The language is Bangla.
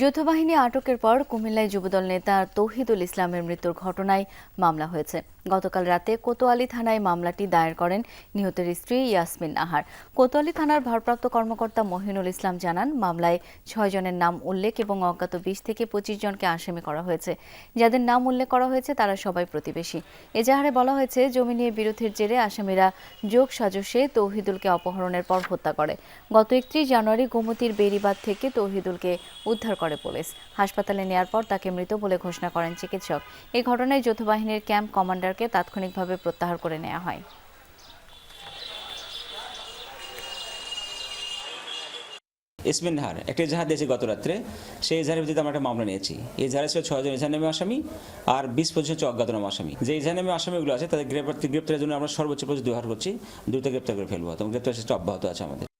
যৌথবাহিনী আটকের পর কুমিল্লায় যুবদল নেতা তৌহিদুল ইসলামের মৃত্যুর ঘটনায় মামলা হয়েছে। গতকাল রাতে কোতোয়ালি থানায় মামলাটি দায়ের করেন নিহতের স্ত্রী ইয়াসমিন আহার। কোতোয়ালি থানার ভারপ্রাপ্ত কর্মকর্তা মহিনুল ইসলাম জানান, মামলায় ছয় জনের নাম উল্লেখ এবং অজ্ঞাত বিশ থেকে পঁচিশ জনকে আসামি করা হয়েছে। যাদের নাম উল্লেখ করা হয়েছে, তারা সবাই প্রতিবেশী। এজাহারে বলা হয়েছে, জমি নিয়ে বিরোধের জেরে আসামিরা যোগ সাজসে তৌহিদুলকে অপহরণের পর হত্যা করে। গত একত্রিশ জানুয়ারি গোমতীর বেরিবাদ থেকে তৌহিদুলকে উদ্ধার করে পুলিশ। হাসপাতালে নেয়ার পর তাকে মৃত বলে ঘোষণা করেন চিকিৎসক। এই ঘটনায় যৌথ বাহিনীর ক্যাম্প কমান্ডারকে তাৎক্ষণিকভাবে প্রত্যাহার করে নেওয়া হয়। ইসমিন নাহার একটা এজাহার দিয়েছে গত রাত্রে সেই এজাহারের ভিত্তিতে আমরা একটা মামলা নিয়েছি। এই এজাহারে ছিল ছয়জন এজাহার নামে আসামি আর বিশ পঁচিশ হচ্ছে অজ্ঞাতনামা আসামি। যে এজাহার নামে আসামিগুলো আছে, তাদের গ্রেপ্তার গ্রেপ্তারের জন্য আমরা সর্বোচ্চ প্রচুর ব্যবহার করছি। দ্রুত গ্রেপ্তার করে ফেলব। এবং গ্রেপ্তার চেষ্টা অব্যাহত আছে আমাদের।